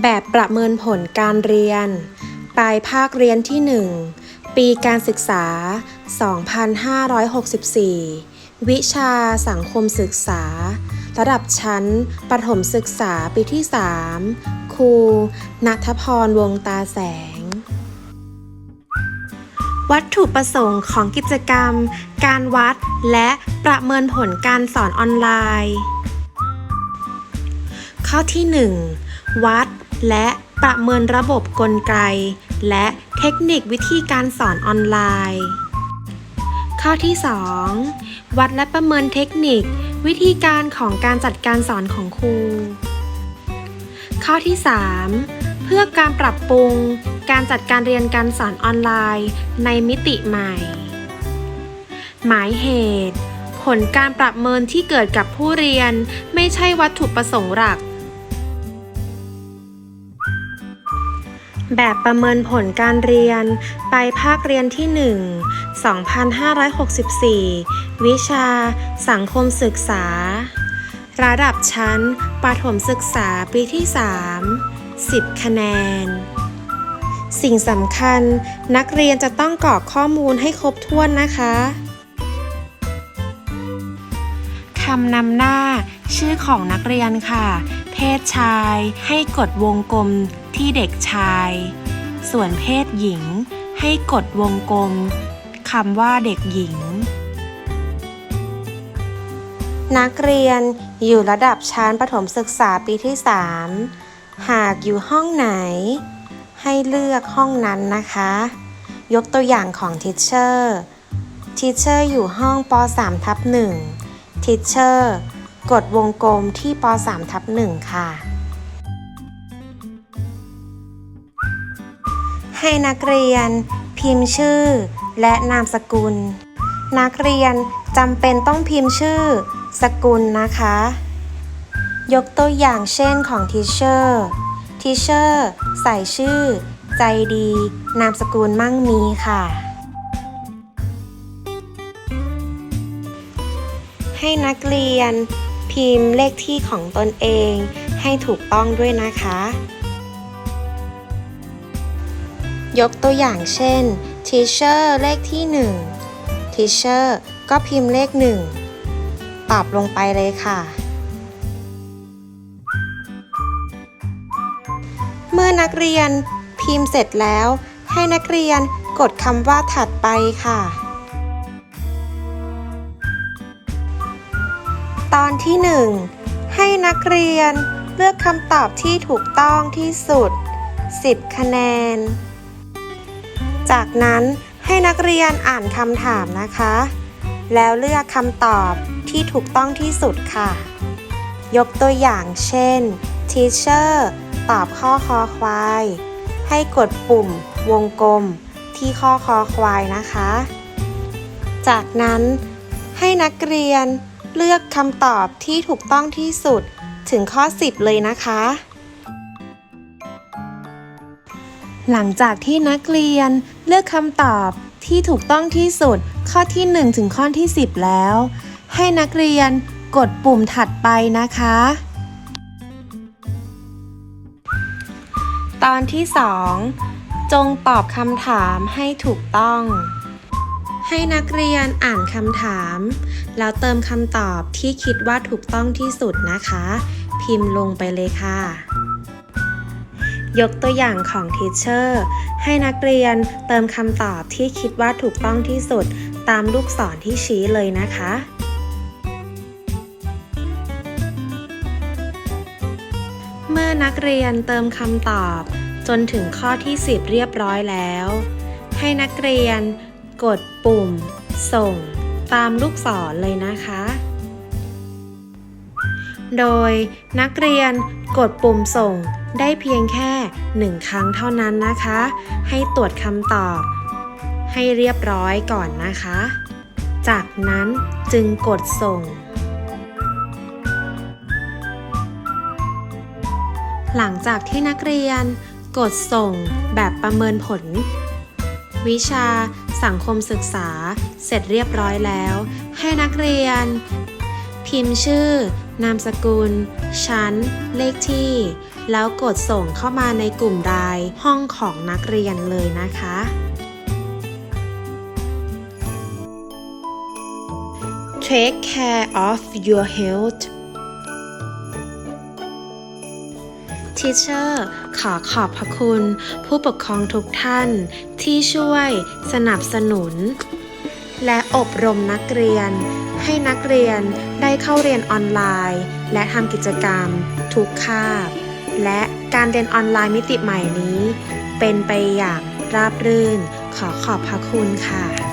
แบบประเมินผลการเรียน ปลายภาคเรียนที่ 1 ปีการศึกษา 2564 วิชาสังคมศึกษา ระดับชั้น ประถมศึกษาปีที่ 3 ครูนัทพรวงตาแสง วัตถุประสงค์ของกิจกรรม การวัดและประเมินผลการสอนออนไลน์ ข้อที่ 1 วัด และประเมินระบบกลไก และเทคนิควิธีการสอนออนไลน์ ข้อที่ 2 วัดและประเมินเทคนิค วิธีการของการจัดการสอนของครู ข้อที่ 3 เพื่อการปรับปรุง การจัดการเรียนการสอนออนไลน์ ในมิติใหม่ หมายเหตุ ผลการประเมินที่เกิดกับผู้เรียนไม่ใช่วัตถุประสงค์หลัก แบบประเมินผลการเรียน ไปภาคเรียนที่ 1 2564 วิชา สังคมศึกษา ระดับชั้น ประถมศึกษาปีที่ 3 10 คะแนน สิ่งสำคัญ นักเรียนจะต้องกรอกข้อมูลให้ครบถ้วนนะคะคำนำหน้า ชื่อของนักเรียนค่ะ เพศชาย ให้กดวงกลม ที่เด็กชาย ส่วนเพศหญิงให้กดวงกลมคำว่าเด็กหญิง นักเรียนอยู่ระดับชั้นประถมศึกษาปีที่ 3 หากอยู่ห้องไหน ให้เลือกห้องนั้นนะคะ ยกตัวอย่างของทิเชอร์ทิเชอร์อยู่ห้องป .3 ทับ1ทิเชอร์กดวงกลมที่ป .3 ทับ1ค่ะ ให้นักเรียน พิมพ์ชื่อ และนามสกุล นักเรียนจำเป็นต้องพิมพ์ชื่อ สกุลนะคะ ยกตัวอย่างเช่นของทีเชอร์ทีเชอร์ใส่ชื่อ ใจดี นามสกุลมั่งมีค่ะ ให้นักเรียนพิมพ์เลขที่ของตนเองให้ถูกต้องด้วยนะคะ ยกตัวอย่างเช่น teacher เลขที่ 1 teacher ก็พิมพ์เลข 1 ตอบลงไปเลยค่ะ เมื่อนักเรียนพิมพ์เสร็จแล้ว ให้นักเรียนกดคำว่าถัดไปค่ะ ตอนที่ 1 ให้นักเรียนเลือกคำตอบที่ถูกต้องที่สุด 10 คะแนน จากนั้นให้นักเรียนอ่านคำถามนะคะ แล้วเลือกคำตอบที่ถูกต้องที่สุดค่ะ ยกตัวอย่างเช่น teacher ตอบข้อคอควาย ให้กดปุ่มวงกลมที่ข้อคอควายนะคะ จากนั้นให้นักเรียนเลือกคำตอบที่ถูกต้องที่สุดถึงข้อ 10 เลยนะคะ หลังจากที่นักเรียนเลือกคำตอบที่ถูกต้องที่สุดข้อที่ 1 ถึงข้อที่ 10 แล้ว ให้นักเรียนกดปุ่มถัดไปนะคะ ตอนที่ 2 จงตอบคำถามให้ถูกต้อง ให้นักเรียนอ่านคำถาม แล้วเติมคำตอบที่คิดว่าถูกต้องที่สุดนะคะ พิมพ์ลงไปเลยค่ะ ยกตัวอย่างของทีเชอร์ให้นักเรียนเติมคำตอบที่คิดว่าถูกต้องที่สุดตามลูกศรที่ชี้เลยนะคะเมื่อนักเรียนเติมคำตอบจนถึงข้อที่ 10 เรียบร้อยแล้ว ให้นักเรียนกดปุ่ม ส่งตามลูกศรเลยนะคะ โดยนักเรียนกดปุ่มส่งได้เพียงแค่หนึ่งครั้งเท่านั้นนะคะ ให้ตรวจคำตอบ ให้เรียบร้อยก่อนนะคะ จากนั้นจึงกดส่ง หลังจากที่นักเรียนกดส่งแบบประเมินผล วิชาสังคมศึกษาเสร็จเรียบร้อยแล้ว ให้นักเรียน พิมพ์ชื่อ นามสกุล ชั้น เลขที่ แล้วกดส่งเข้ามาในกลุ่มรายห้องของนักเรียนเลยนะคะ Take care of your health Teacher ขอขอบพระคุณ ผู้ปกครองทุกท่านที่ช่วยสนับสนุน และอบรมนักเรียน ให้นักเรียนได้เข้าเรียนออนไลน์ และทำกิจกรรม ทุกคาบ และการเรียนออนไลน์มิติใหม่นี้ เป็นไปอย่างราบรื่น ขอขอบพระคุณค่ะ